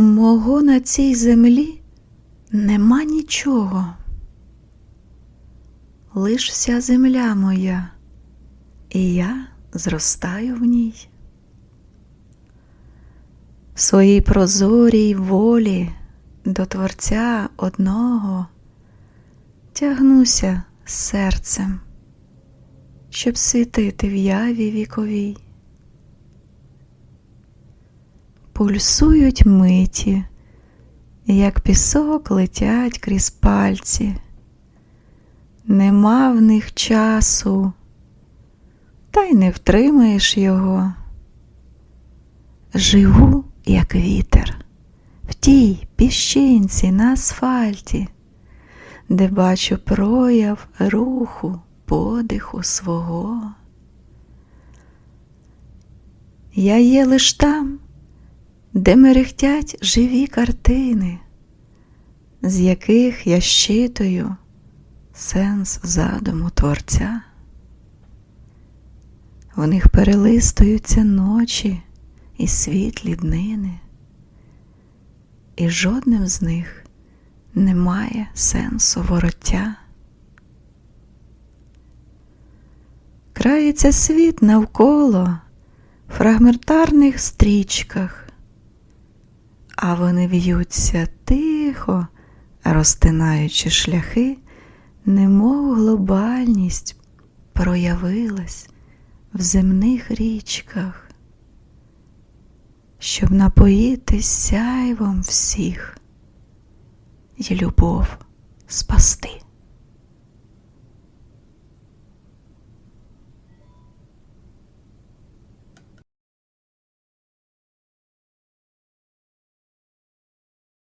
Мого на цій землі нема нічого. Лиш вся земля моя, і я зростаю в ній. В своїй прозорій волі до Творця одного тягнуся серцем, щоб світити в яві віковій. Пульсують миті, як пісок летять крізь пальці. Нема в них часу, та й не втримаєш його. Живу, як вітер, в тій піщинці на асфальті, де бачу прояв руху, подиху свого. Я є лиш там, де мерехтять живі картини, з яких я щитую сенс задуму Творця. В них перелистуються ночі і світлі днини, і жодним з них немає сенсу вороття. Крається світ навколо фрагментарних стрічках, а вони в'ються тихо, розтинаючи шляхи, немов глобальність проявилась в земних річках, щоб напоїти сяйвом всіх і любов спасти.